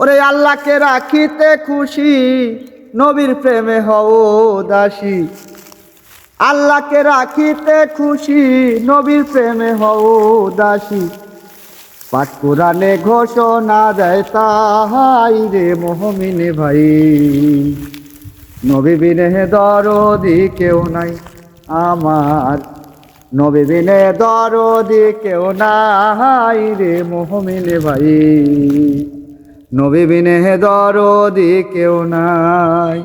ওরে আল্লাহকে রাখিতে খুশি, নবীর প্রেমে হও দাসী। আল্লাহকে রাখিতে খুশি, নবীর প্রেমে হও দাসী। পাঠ কোরআনে ঘোষণা দেয় তাহাই রে মোহমিনে ভাই। নবী বিনে দরদি কেউ নাই আমার। নবী বিনে দরদি কেউ নাই রে মোহমিনে ভাই। নবী বিনে দরদি কেউ নাই।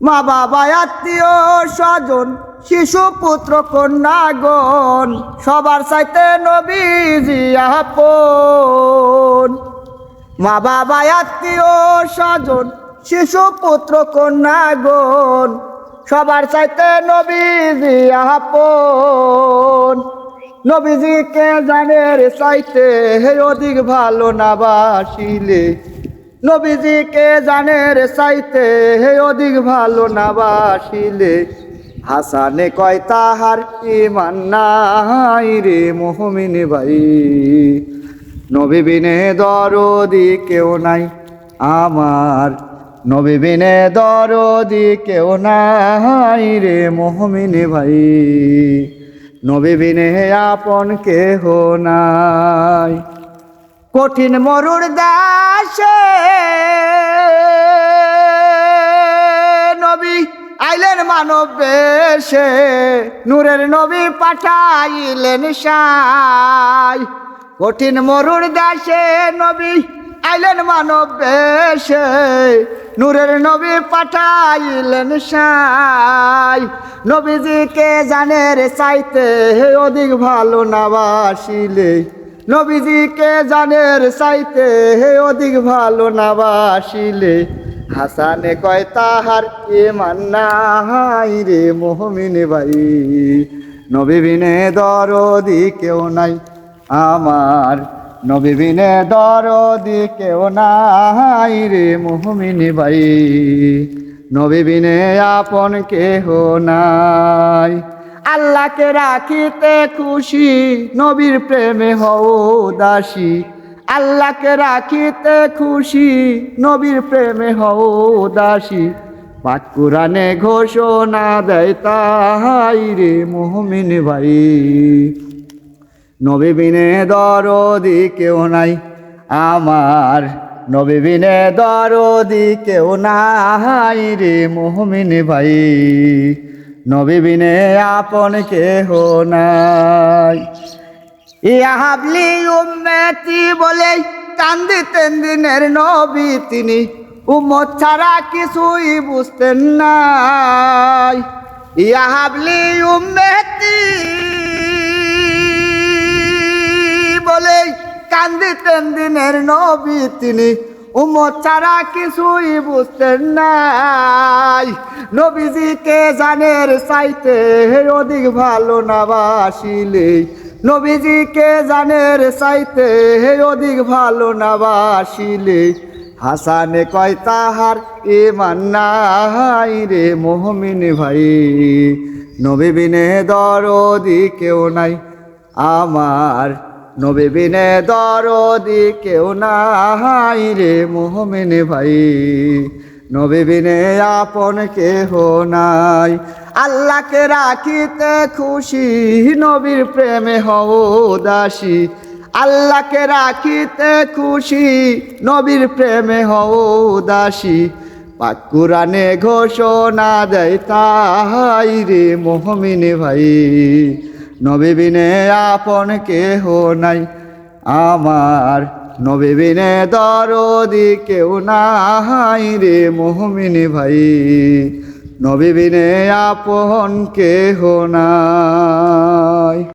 মা বাবা, আত্মীয় স্বজন, শিশু পুত্র কন্যা কন্যাগণ, সবার চাইতে নবীজি মা বাবা, আত্মীয় স্বজন, শিশু পুত্র কন্যা কন্যাগণ, সবার চাইতে নবীজি আপন। নবীজিকে রে চাইতে? হে অধিক ভালো না বাসিলে নবীজিকে রে চাইতে? হে অধিক ভালো না বাসিলে হাসানে কয়, তাহার ইমান নাই রে মোহমিনে ভাই। নবী বিনে দরদি কেউ নাই আমার। নবীবিনে দরদি কেউ নাই রে মোহমিনে ভাই। নবী বিনে আপন কেহ নাই। কঠিন মরুর দাসে নবী আইলেন মানব বেশে, নূরের নবী পাঠাইলেন সাই। কঠিন মরুর দাসে নবী আইলেন মানব বেশে, নূরের নবী পাঠাইলেন সাই। নবীজিকে জানে রে চাইতে হে অধিক ভালো না বাসিলে নবীজিকে জানের চাইতে হে অধিক ভালো না বাসিলে হাসানে কয়, তাহার এ মান্নাই রে মোহমিনে ভাই। নবী বিনে দরদি কেউ নাই, আমার নবী বিনে দরদি কেউ নাই রে মোহমিনী ভাই। নবী বিনে আপন কেহ নাই। আল্লাহকে রাখিতে খুশি নবীর প্রেমে হও দাসী। আল্লাহকে রাখিতে খুশি নবীর প্রেমে হও দাসী। পাক ঘোষণা দেয় তাহাই রে মোহমিন ভাই। নবী বিনে দরদি কেউ নাই। আমার নবী বিনে দরদি কেউ নাই রে মোহমিন ভাই। নবী বিনে আপন কেহ নাই। ইয়াহাবলি উম্মতি বলে কান্দিতেন দিনের নবী তিনি। উম্মত ছাড়া কিছুই বুঝতেন নাই। ইয়াহাবলি উম্মতি কান্দিতেন দিনের নবী তিনি। উম্মত ছাড়া কিছুই বুঝতেন নাই। নবীজিকে জানের চাইতে অধিক ভালো না বাসিলে নবীজিকে জানের চাইতে অধিক ভালো না বাসিলে হাসানে কয়, তাহার এ মান্নাই রে মোহমিন ভাই। নবী বিনে দরদি কেউ নাই। আমার নবী বিনে দরদি কেউ নাই রে মোহমিন ভাই। নবী বিনে আপন কেহ নাই। আল্লাহকে রাখিতে খুশি নবীর প্রেমে হও দাসী। আল্লাহকে রাখিতে খুশি নবীর প্রেমে হও দাসী। পাক ঘোষণা দেয় তাহাই রে মোহমিনে ভাই। নবী বিনে আপন কেহ নাই। আমার নবীবিনে দরদি কেউ নাই রে মোহমিনী ভাই। নবীবিনে আপন কেহ নাই।